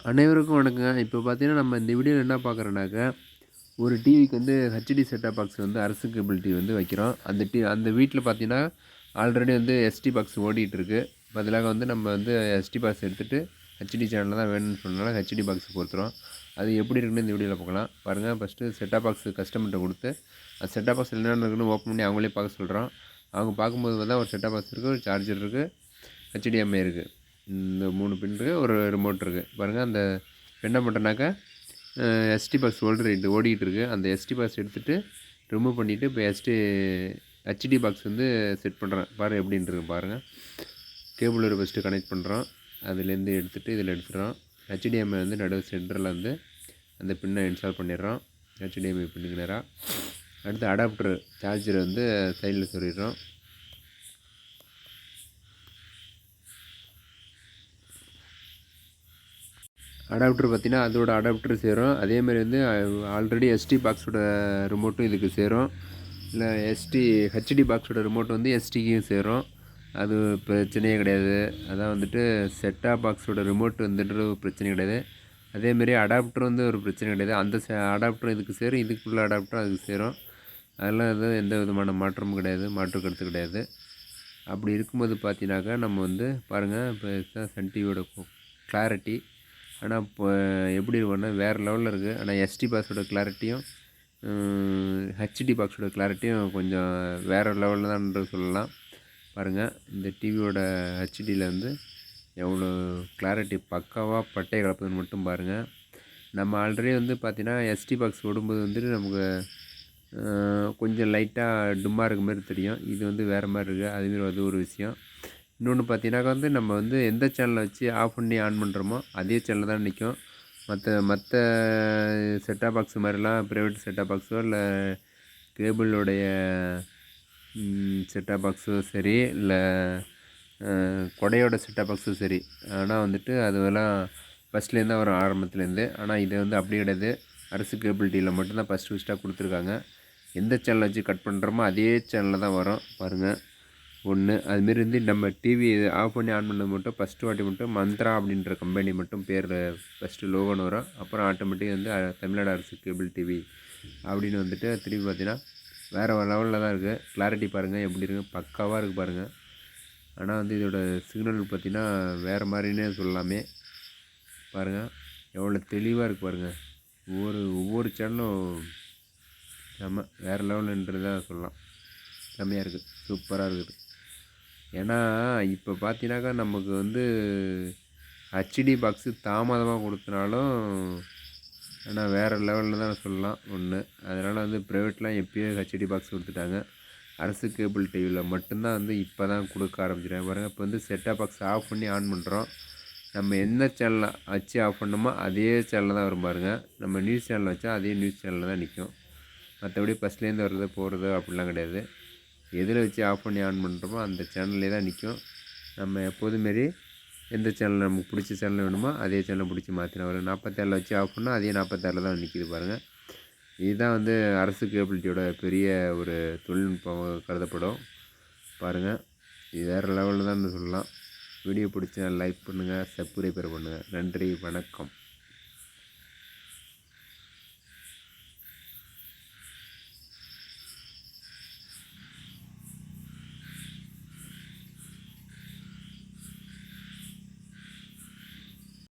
அனைவருக்கும் வணக்கங்க. இப்போ பார்த்தீங்கன்னா நம்ம இந்த வீடியோவில் என்ன பார்க்குறோன்னாக்க ஒரு டிவிக்கு வந்து ஹெச்டி செட்டாக பாக்ஸ் வந்து அரசு கேபிள் டிவி வந்து வைக்கிறோம். அந்த டி அந்த வீட்டில் பார்த்தீங்கன்னா ஆல்ரெடி வந்து எஸ்டி பாக்ஸ் ஓடிட்டு இருக்கு பதிலாக வந்து நம்ம வந்து எஸ்டி பாக்ஸ் எடுத்துகிட்டு ஹெச்டி சேனலில் தான் வேணும்னு சொன்னாலும் ஹெச்டி பாக்ஸ் பொறுத்துறோம் அது எப்படி இருக்குன்னு இந்த வீடியோவில் பார்க்கலாம் பாருங்கள் ஃபஸ்ட்டு செட்டாக பாக்ஸ் கஸ்டமர்கிட்ட கொடுத்து அந்த செட்டாக பாக்ஸ் என்னென்ன இருக்குன்னு ஓப்பன் பண்ணி அவங்களே பார்க்க சொல்கிறோம் அவங்க பார்க்கும்போது தான் ஒரு செட்டாப் பாக்ஸ் இருக்குது ஒரு சார்ஜர் இருக்குது ஹெச்டிஎம்ஐ இருக்குது இந்த மூணு பின் இருக்குது ஒரு ரிமோட் இருக்குது பாருங்கள் அந்த என்ன பண்ணுறேன்னாக்கா எஸ்டி பாக்ஸ் ஹோல்டர் இது ஓடிக்கிட்டு இருக்குது அந்த எஸ்டி பாக்ஸ் எடுத்துகிட்டு ரிமூவ் பண்ணிவிட்டு இப்போ எஸ்டி ஹெச்டி பாக்ஸ் வந்து செட் பண்ணுறேன் பாரு எப்படின்ட்டு பாருங்கள் கேபிள் ஒரு ஃபஸ்ட்டு கனெக்ட் பண்ணுறோம் அதுலேருந்து எடுத்துகிட்டு இதில் எடுத்துகிறோம் ஹெச்டிஎம்ஐ வந்து நடுவு சென்டரில் வந்து அந்த பின்னை இன்ஸ்டால் பண்ணிடுறோம். ஹெச்டிஎம்ஐ பின்னுக்கு நேராக அடுத்து அடாப்டர் சார்ஜர் வந்து சைடில் சொல்லிடுறோம். அடாப்டர் பார்த்தீங்கன்னா அதோட அடாப்டர் சேரும். அதேமாதிரி வந்து ஆல்ரெடி எஸ்டி பாக்ஸோட ரிமோட்டும் இதுக்கு சேரும். இல்லை எஸ்டி ஹெச்டி பாக்ஸோட ரிமோட் வந்து எஸ்டிக்கும் சேரும். அது பிரச்சனையே கிடையாது. அதான் வந்துட்டு செட்டா பாக்ஸோட ரிமோட் வந்துட்டு ஒரு பிரச்சனை கிடையாது. அதேமாரி அடாப்டர் வந்து ஒரு பிரச்சனை கிடையாது. அந்த அடாப்டரும் இதுக்கு சேரும். இதுக்குள்ள அடாப்டரும் அதுக்கு சேரும். அதெல்லாம் எதுவும் எந்த விதமான மாற்றமும் கிடையாது. மாற்று கருத்து கிடையாது. அப்படி இருக்கும்போது பார்த்தீங்கன்னாக்கா நம்ம வந்து பாருங்கள் இப்போ சன் டிவியோட கிளாரிட்டி ஆனால் இப்போ எப்படி இருக்கும்னா வேறு லெவலில் இருக்குது ஆனால் எஸ்டி பாக்ஸோட கிளாரிட்டியும் ஹெச்டி பாக்ஸோட கிளாரிட்டியும் கொஞ்சம் வேறு லெவலில் தான் சொல்லலாம். பாருங்கள் இந்த டிவியோட ஹெச்டியில் வந்து எவ்வளோ கிளாரிட்டி பக்காவாக பட்டை கலப்புதுன்னு மட்டும் பாருங்கள் நம்ம ஆல்ரெடி வந்து பார்த்திங்கன்னா எஸ்டி பாக்ஸ் ஓடும்போது வந்துட்டு நமக்கு கொஞ்சம் லைட்டாக டும்மாக இருக்க மாதிரி தெரியும். இது வந்து வேறு மாதிரி இருக்குது அதுமாரி அது ஒரு விஷயம். இன்னொன்று பார்த்தீங்கன்னாக்கா வந்து நம்ம வந்து எந்த சேனலை வச்சு ஆஃப் பண்ணி ஆன் பண்ணுறோமோ அதே சேனலில் தான் நிற்கும் மற்ற மற்ற செட்டாக பாக்ஸ் மாதிரிலாம் ப்ரைவேட் செட்டாக பாக்ஸோ இல்லை கேபிளோடைய செட்டாக பாக்ஸோ சரி இல்லை கொடையோட செட்டாக பாக்ஸும் சரி. ஆனால் வந்துட்டு அதுவெல்லாம் ஃபஸ்ட்லேருந்து தான் வரும் ஆரம்பத்துலேருந்து ஆனால் இது வந்து அப்படி கிடையாது. அரசு கேபிள் டிவியில் மட்டும்தான் ஃபஸ்ட்டு ஃபஸ்ட்டாக கொடுத்துருக்காங்க. எந்த சேனலை வச்சு கட் பண்ணுறோமோ அதே சேனலில் தான் வரும். பாருங்கள் ஒன்று அதுமாரி வந்து நம்ம டிவி ஆஃப் பண்ணி ஆன் பண்ணது மட்டும் ஃபஸ்ட்டு வாட்டி மட்டும் மந்த்ரா அப்படின்ற கம்பெனி மட்டும் பேர் ஃபஸ்ட்டு லோகோன்னு வரும். அப்புறம் ஆட்டோமேட்டிக் வந்து தமிழ்நாடு அரசு கேபிள் டிவி அப்படின்னு வந்துட்டு திருப்பி பார்த்தீங்கன்னா வேறு லெவலில் தான் இருக்குது கிளாரிட்டி பாருங்கள் எப்படி இருக்குது பக்காவாக இருக்குது பாருங்கள் ஆனால் வந்து இதோட சிக்னல் பார்த்திங்கன்னா வேறு மாதிரினே சொல்லலாமே பாருங்கள் எவ்வளோ தெளிவாக இருக்குது பாருங்கள் ஒவ்வொரு ஒவ்வொரு சேனலும் செம்ம வேறு லெவலுன்றது தான் சொல்லலாம். செம்மையாக இருக்குது சூப்பராக இருக்குது. ஏன்னா இப்போ பார்த்தீங்கன்னாக்கா நமக்கு வந்து ஹச்டி பாக்ஸு தாமதமாக கொடுத்தனாலும் ஆனால் வேறு லெவலில் தான் சொல்லலாம் ஒன்று அதனால் வந்து ப்ரைவேட்லாம் எப்பயோ ஹச்டி பாக்ஸ் கொடுத்துட்டாங்க. அரசு கேபிள் டிவியில் மட்டும்தான் வந்து இப்போ தான் கொடுக்க ஆரம்பிச்சிருக்காங்க. பாருங்கள் இப்போ வந்து செட்டாக பாக்ஸ் ஆஃப் பண்ணி ஆன் பண்ணுறோம் நம்ம என்ன சேனலில் வச்சு ஆஃப் பண்ணோமோ அதே சேனலில் தான் வரும் பாருங்கள் நம்ம நியூஸ் சேனலில் வச்சா அதே நியூஸ் சேனலில் தான் நிற்கும் மற்றபடி ஃபஸ்ட்லேருந்து வர்றது போகிறது அப்படிலாம் கிடையாது. எதில் வச்சு ஆஃப் பண்ணி ஆன் பண்ணுறோமோ அந்த சேனல்லே தான் நிற்கும் நம்ம எப்போதும் மாரி எந்த சேனல் நமக்கு பிடிச்ச சேனல் வேணுமோ அதே சேனலை பிடிச்சி மாற்றினா வரும் நாற்பத்தாறில் வச்சு ஆஃப் பண்ணால் அதே நாற்பத்தாறில் தான் நிற்கிது பாருங்கள் இதுதான் வந்து அரசு கேபிளிட்டியோட பெரிய ஒரு தொழில்நுட்பம் கருதப்படும். பாருங்கள் இது வேறு லெவலில் தான் சொல்லலாம். வீடியோ பிடிச்சா லைக் பண்ணுங்கள் சப்ஸ்கிரைபர் பண்ணுங்கள் நன்றி வணக்கம்.